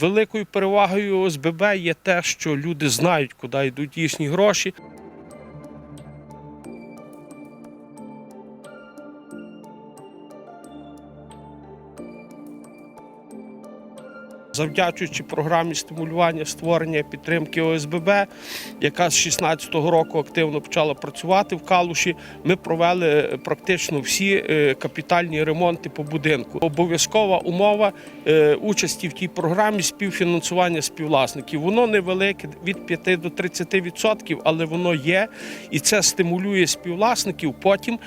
Великою перевагою ОСББ є те, що люди знають, куди йдуть їхні гроші. Завдячуючи програмі стимулювання створення підтримки ОСББ, яка з 2016 року активно почала працювати в Калуші, ми провели е, практично всі е, капітальні ремонти по будинку. Обов'язкова умова е, участі в тій програмі співфінансування співвласників. Воно невелике від 5 до 30%, але воно є, і це стимулює співвласників потім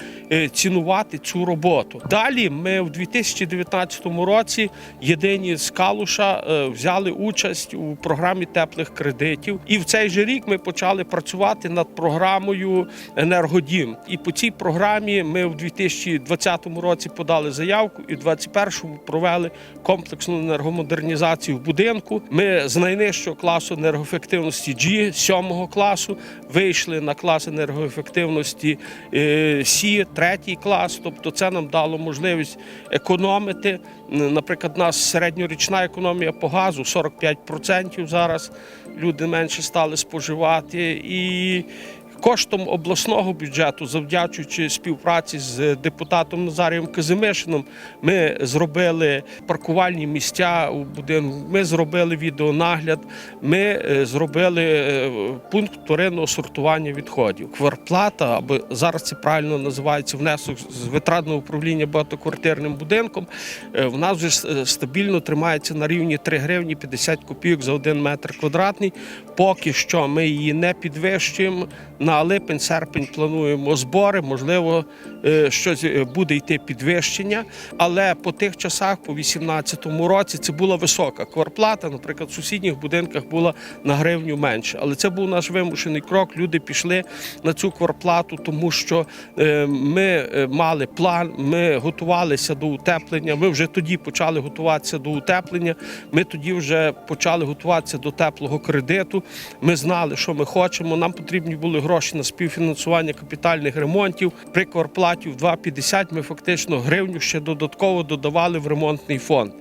цінувати цю роботу. Далі ми в 2019 році єдині з Калуша взяли участь у програмі теплих кредитів. І в цей же рік ми почали працювати над програмою Енергодім. І по цій програмі ми в 2020 році подали заявку, і в 2021 провели комплексну енергомодернізацію в будинку. Ми з найнижчого класу енергоефективності G 7 класу вийшли на клас енергоефективності е, C, третій клас. Тобто, це нам дало можливість економити. Наприклад, у нас середньорічна економія по газу 45% зараз. Люди менше стали споживати і. Коштом обласного бюджету, завдячуючи співпраці з депутатом Назарієм Казимишином, ми зробили паркувальні місця у будинку. Ми зробили відеонагляд, ми е, зробили е, пункт вторинного сортування відходів. Квартплата, або зараз це правильно називається внесок з витратного управління багатоквартирним будинком. е, В нас вже стабільно тримається на рівні 3 гривні 50 копійок за один метр квадратний. Поки що ми її не підвищуємо. На липень-серпень плануємо збори. Можливо, е, щось е, буде йти підвищення. Але по тих часах, по 2018 році, це була висока кварплата. Наприклад, в сусідніх будинках була на гривню менше. Але це був наш вимушений крок. Люди пішли на цю кварплату, тому що е, ми мали план, ми готувалися до утеплення. Ми вже тоді почали готуватися до утеплення. Ми тоді вже почали готуватися до теплого кредиту. Ми знали, що ми хочемо. Нам потрібні були гроші на співфінансування капітальних ремонтів. При кварплаті в 2,50 ми фактично гривню ще додатково додавали в ремонтний фонд.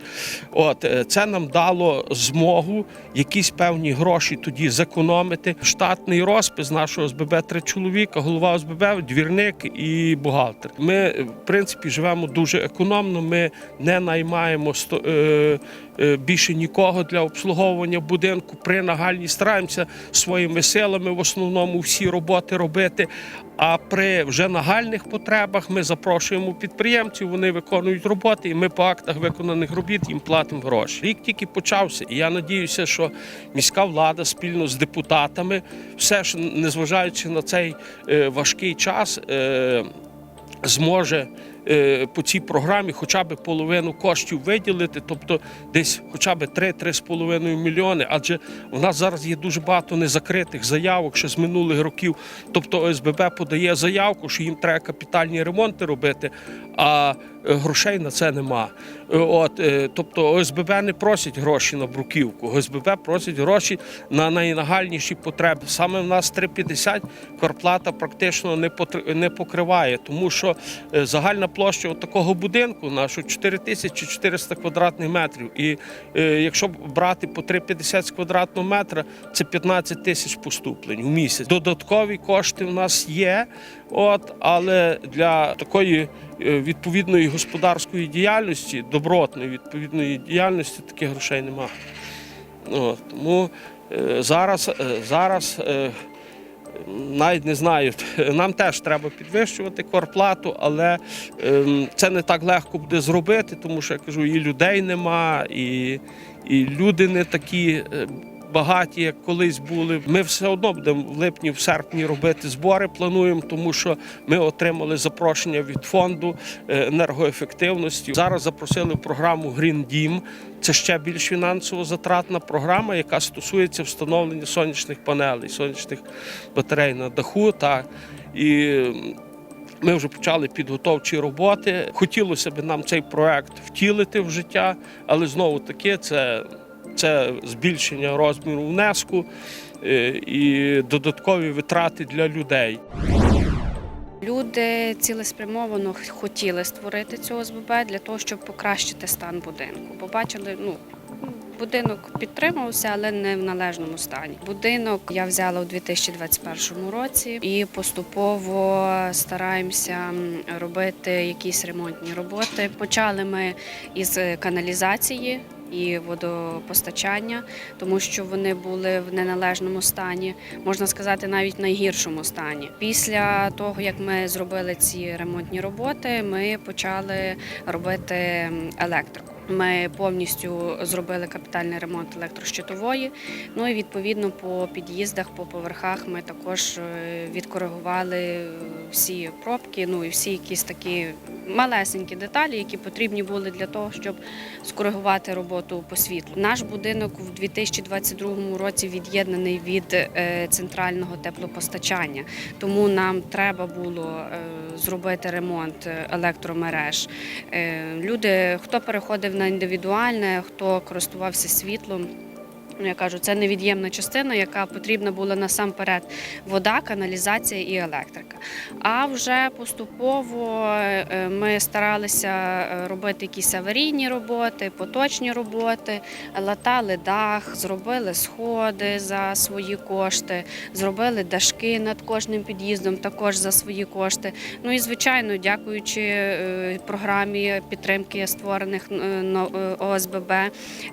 От е, це нам дало змогу якісь певні гроші тоді зекономити. Штатний розпис нашого СББ три чоловіка, голова ОСББ, двірник і бухгалтер. Ми, в принципі, живемо дуже економно. Ми не наймаємо сто- е, більше нікого для обслуговування будинку. При нагальні стараємося своїми силами в основному всі роботи робити. А при вже нагальних потребах ми запрошуємо підприємців, вони виконують роботи, і ми по актах виконаних робіт їм платимо гроші. Рік тільки почався, і я надіюся, що міська влада спільно з депутатами, все ж незважаючи на цей е, важкий час, е, зможе е, по цій програмі хоча б половину коштів виділити, тобто десь хоча б 3-3,5 мільйони. Адже в нас зараз є дуже багато незакритих заявок ще з минулих років. Тобто ОСББ подає заявку, що їм треба капітальні ремонти робити, а е, грошей на це нема. Е, От, е, тобто ОСББ не просять гроші на бруківку, ОСББ просять гроші на найнагальніші потреби. Саме в нас 3,50 кварплата практично не покриває, тому що е, загальна от такого будинку нашу 4400 квадратних метрів. І е, якщо брати по 3,50 з квадратного метра, це 15 тисяч поступлень у місяць. Додаткові кошти в нас є, от, але для такої е, відповідної господарської діяльності, добротної відповідної діяльності, таких грошей немає. Тому е, зараз, е, зараз е, навіть не знаю, нам теж треба підвищувати корплату, але ем, це не так легко буде зробити, тому що я кажу, і людей нема, і, і люди не такі. Багаті, як колись були. Ми все одно будемо в липні, в серпні робити збори. Плануємо, тому що ми отримали запрошення від фонду е, енергоефективності. Зараз запросили програму Green Дім. Це ще більш фінансово затратна програма, яка стосується встановлення сонячних панелей, сонячних батарей на даху. Та і ми вже почали підготовчі роботи. Хотілося б нам цей проект втілити в життя, але знову таки це, це збільшення розміру внеску е, і додаткові витрати для людей. Люди цілеспрямовано хотіли створити цю ОСББ для того, щоб покращити стан будинку. Бо бачили, ну Будинок підтримувався, але не в належному стані. Будинок я взяла у 2021 році і поступово стараємося робити якісь ремонтні роботи. Почали ми із каналізації. І водопостачання, тому що вони були в неналежному стані, можна сказати, навіть в найгіршому стані. Після того, як ми зробили ці ремонтні роботи, ми почали робити електрику. Ми повністю зробили капітальний ремонт електрощитової. Ну і відповідно по під'їздах, по поверхах ми також е, відкоригували всі пробки, ну і всі якісь такі малесенькі деталі, які потрібні були для того, щоб скоригувати роботу по світлу. Наш будинок в 2022 році від'єднаний від е, центрального теплопостачання, тому нам треба було е, зробити ремонт електромереж. Люди, хто переходив на індивідуальне, хто користувався світлом. Ну, я кажу, це невід'ємна частина, яка потрібна була насамперед вода, каналізація і електрика. А вже поступово е, ми старалися е, робити якісь аварійні роботи, поточні роботи, латали дах, зробили сходи за свої кошти, зробили дашки над кожним під'їздом також за свої кошти. Ну і звичайно, дякуючи е, програмі підтримки створених е, е, ОСББ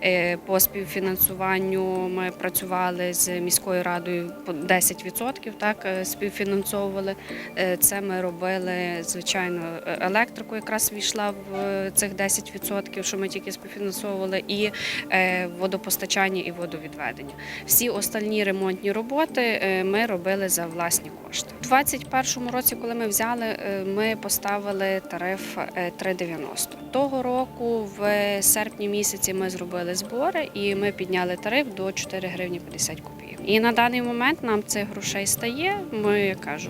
е, по співфінансуванню. Ми працювали з міською радою по 10% так е, співфінансовували. Е, Це ми робили звичайно е, електрику, якраз війшла в цих 10%, що ми тільки співфінансовували, і водопостачання і водовідведення. Всі остальні ремонтні роботи ми робили за власні кошти. У 2021 році, коли ми взяли, ми поставили тариф е, 3,90. Того року, в серпні місяці, ми зробили збори і ми підняли тариф до 4 гривні 50 копійок. І на даний момент нам цих грошей стає. Ми я кажу.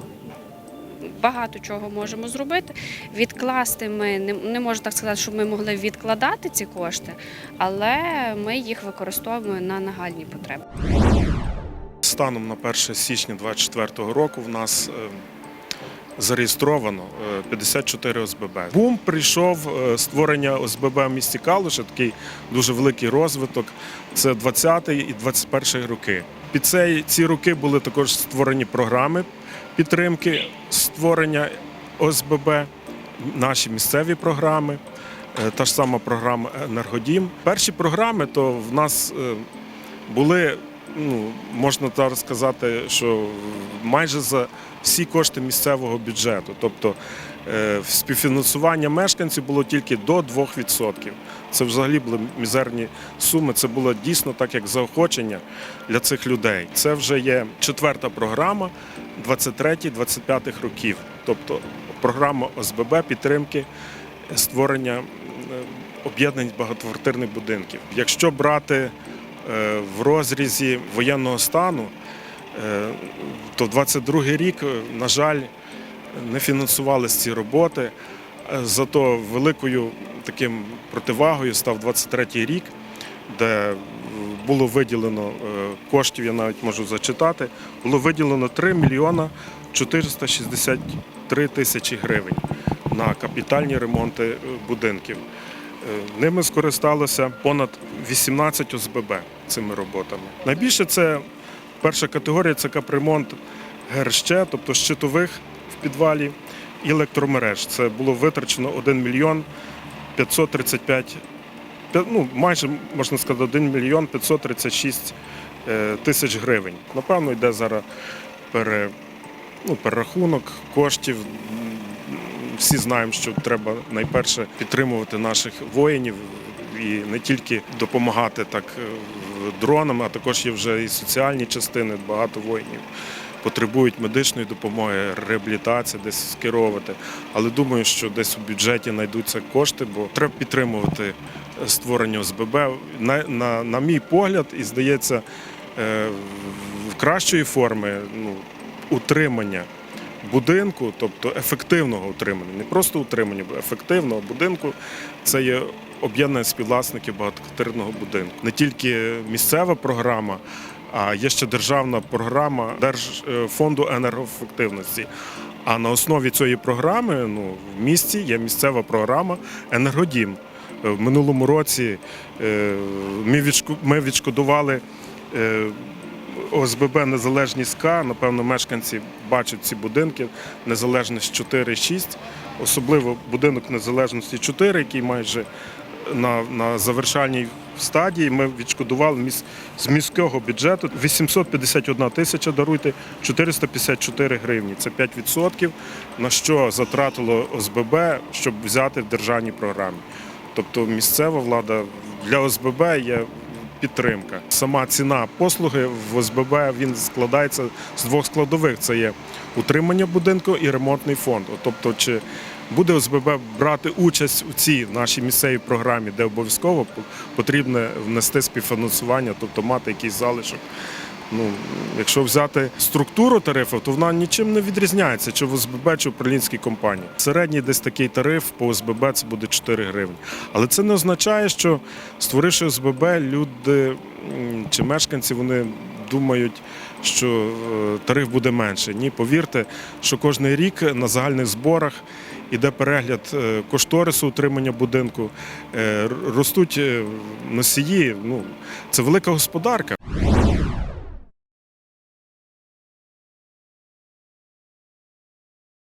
Багато чого можемо зробити. Відкласти ми не, не можу так сказати, що ми могли відкладати ці кошти, але ми їх використовуємо на нагальні потреби. Станом на 1 січня 2024 року в нас е, зареєстровано е, 54 ОСББ. Бум прийшов е, створення ОСББ в місті Калуша, такий дуже великий розвиток. Це 20 і 21 роки. Під цей, ці роки були також створені програми підтримки створення ОСББ, наші місцеві програми. е, Та ж сама програма Енергодім. Перші програми то в нас е, були ну, можна так сказати, що майже за всі кошти місцевого бюджету. Тобто е, співфінансування мешканців було тільки до 2%. Це взагалі були мізерні суми. Це було дійсно так, як заохочення для цих людей. Це вже є четверта програма 23-25 років. Тобто програма ОСББ підтримки створення е, об'єднань багатоквартирних будинків. Якщо брати в розрізі воєнного стану, е, то 22 рік, е, на жаль, не фінансувалися ці роботи. Е, Зато великою таким противагою став 23 рік, де е, було виділено е, коштів, я навіть можу зачитати, було виділено 3 мільйона 463 тисячі гривень на капітальні ремонти е, будинків. Е, Ними скористалося понад 18 ОСББ цими роботами. Найбільше це перша категорія це капремонт ГРЩ, тобто щитових в підвалі і електромереж. Це було витрачено 1 мільйон 535, п'я- ну майже можна сказати, 1 мільйон 536 е, тисяч гривень. Напевно, йде зараз пере, ну, перерахунок коштів. Всі знаємо, що треба найперше підтримувати наших воїнів і не тільки допомагати так е, дронами, а також є вже і соціальні частини. Багато воїнів потребують медичної допомоги, реабілітації, десь скеровувати. Але думаю, що десь у бюджеті знайдуться кошти, бо треба підтримувати створення ОСББ. На, на, на мій погляд, і здається, е, в кращої форми ну, утримання будинку, тобто ефективного утримання, не просто утримання, бо ефективного будинку це є об'єднання співвласників багатоквартирного будинку. Не тільки місцева програма, а є ще державна програма Держфонду енергоефективності. А на основі цієї програми ну, в місті є місцева програма Енергодім. Е, В минулому році е, ми відшкодували е, ОСББ Незалежність К. Напевно, мешканці бачать ці будинки Незалежність 4-6, особливо будинок Незалежності 4, який майже на, на завершальній стадії. Ми відшкодували міс- з міського бюджету 851 тисяча, даруйте, 454 гривні. Це 5%, на що затратило ОСББ, щоб взяти в державній програмі. Тобто місцева влада для ОСББ є підтримка. Сама ціна послуги в ОСББ він складається з двох складових: це є утримання будинку і ремонтний фонд. Тобто, чи буде ОСББ брати участь у цій нашій місцевій програмі, де обов'язково потрібно внести співфінансування, тобто мати якийсь залишок. Ну, якщо взяти структуру тарифу, то вона нічим не відрізняється, чи в ОСББ, чи в управлінській компанії. Середній десь такий тариф по ОСББ це буде 4 гривні. Але це не означає, що створивши ОСББ, люди чи мешканці вони думають, що е, тариф буде менше. Ні, повірте, що кожен рік на загальних зборах іде перегляд е, кошторису утримання будинку, е, ростуть носії. Ну, це велика господарка.